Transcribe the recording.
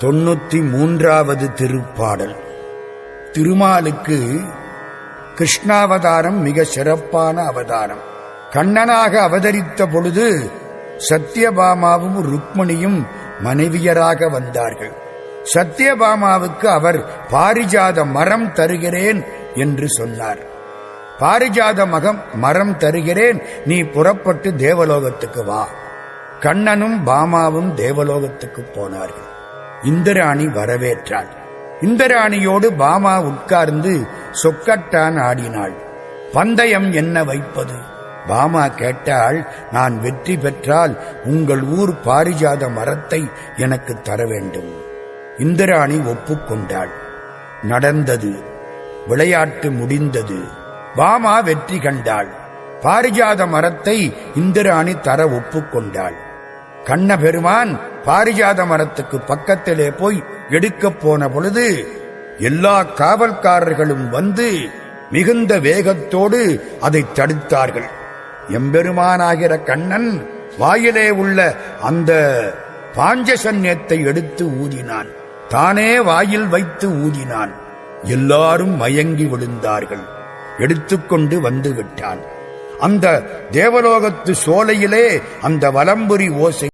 தொண்ணூத்தி மூன்றாவது திருப்பாடல். திருமாலுக்கு கிருஷ்ணாவதாரம் மிக சிறப்பான அவதாரம். கண்ணனாக அவதரித்த பொழுது சத்யபாமாவும் ருக்மணியும் மனைவியராக வந்தார்கள். சத்யபாமாவுக்கு அவர் பாரிஜாத மரம் தருகிறேன் என்று சொன்னார். பாரிஜாத மகம் மரம் தருகிறேன். நீ புறப்பட்டு தேவலோகத்துக்கு வா. கண்ணனும் பாமாவும் தேவலோகத்துக்கு போனார்கள். இந்திராணி வரவேற்றாள். இந்திராணியோடு பாமா உட்கார்ந்து சொக்கட்டான் ஆடினாள். பந்தயம் என்ன வைப்பது? பாமா கேட்டால் நான் வெற்றி பெற்றால் உங்கள் ஊர் பாரிஜாத மரத்தை எனக்கு தர வேண்டும். இந்திராணி ஒப்புக்கொண்டாள். நடந்தது. விளையாட்டு முடிந்தது. பாமா வெற்றி கண்டாள். பாரிஜாத மரத்தை இந்திராணி தர ஒப்புக்கொண்டாள். கண்ண பெருமான் பாரிஜாத மரத்துக்கு பக்கத்திலே போய் எடுக்கப் போன பொழுது எல்லா காவல்காரர்களும் வந்து மிகுந்த வேகத்தோடு அதை தடுத்தார்கள். எம்பெருமானாகிற கண்ணன் வாயிலே உள்ள அந்த பாஞ்சசன்யத்தை எடுத்து ஊதினான். தானே வாயில் வைத்து ஊதினான். எல்லாரும் மயங்கி விழுந்தார்கள். எடுத்துக்கொண்டு வந்து விட்டான். அந்த தேவலோகத்து சோலையிலே அந்த வலம்புரி ஓசை